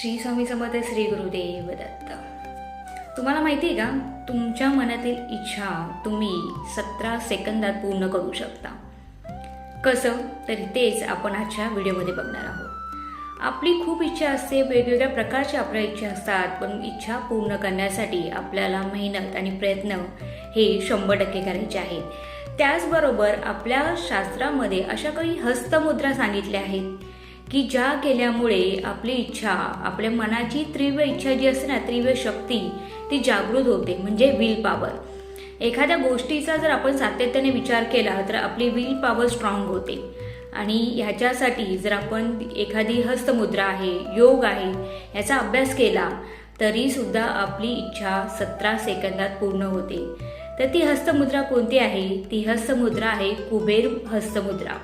श्री स्वामी समर्थ श्री गुरुदेव दत्त तुम्हाला माहिती आहे का? तुमच्या मनातील इच्छा तुम्ही सतरा सेकंदात पूर्ण करू शकता. कसं? तर तेच आपण आजच्या व्हिडिओमध्ये बघणार आहोत. आपली खूप इच्छा असते वेगवेगळ्या प्रकारच्या आपल्या इच्छा असतात पण इच्छा पूर्ण करण्यासाठी आपल्याला मेहनत आणि प्रयत्न हे शंभर टक्के करायचे आहेत. त्याचबरोबर आपल्या शास्त्रामध्ये अशा काही हस्तमुद्रा सांगितल्या आहेत. की ज्या केल्यामुळे आपली इच्छा आपल्या मनाची तीव्र इच्छा जी असते ना तीव्र शक्ती ती जागृत होते म्हणजे विल पॉवर एखाद्या गोष्टीचा जर आपण सातत्याने विचार केला तर आपली विल पॉवर स्ट्रॉंग होते. आणि ह्याच्यासाठी जर आपण एखादी हस्तमुद्रा आहे योग आहे याचा अभ्यास केला तरीसुद्धा आपली इच्छा सतरा सेकंदात पूर्ण होते. तर ती हस्तमुद्रा कोणती आहे? ती हस्तमुद्रा आहे कुबेर हस्तमुद्रा.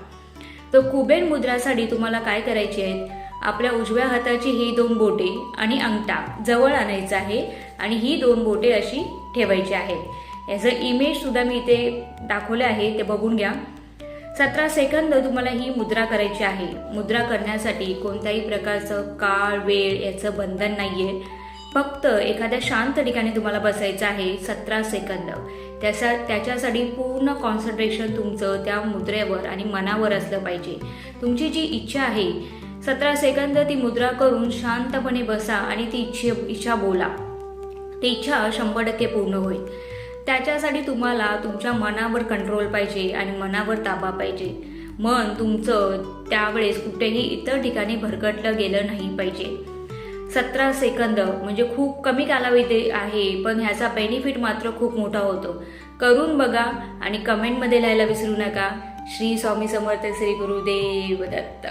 तर कुबेर मुद्रासाठी तुम्हाला काय करायचे आहेत? आपल्या उजव्या हाताची ही दोन बोटे आणि अंगठा जवळ आणायचं आहे आणि ही दोन बोटे अशी ठेवायची आहेत. याचं इमेज सुद्धा मी इथे दाखवले आहे ते बघून घ्या. सतरा सेकंद तुम्हाला ही मुद्रा करायची आहे. मुद्रा करण्यासाठी कोणत्याही प्रकारचं काळ वेळ याचं बंधन नाही आहे फक्त एखाद्या शांत ठिकाणी तुम्हाला बसायचं आहे सतरा सेकंद. त्याचा त्याच्यासाठी पूर्ण कॉन्सन्ट्रेशन तुमचं त्या मुद्रेवर आणि मनावर असलं पाहिजे. तुमची जी इच्छा आहे सतरा सेकंद ती मुद्रा करून शांतपणे बसा आणि ती इच्छे इच्छा बोला. ती इच्छा शंभर टक्के पूर्ण होईल. त्याच्यासाठी तुम्हाला तुमच्या मनावर कंट्रोल पाहिजे आणि मनावर ताबा पाहिजे. मन तुमचं त्यावेळेस कुठेही इतर ठिकाणी भरकटलं गेलं नाही पाहिजे. सतरा सेकंद म्हणजे खूप कमी कालावधी आहे पण ह्याचा बेनिफिट मात्र खूप मोठा होतो. करून बघा आणि कमेंटमध्ये लिहायला विसरू नका. श्री स्वामी समर्थ श्री गुरुदेव दत्त.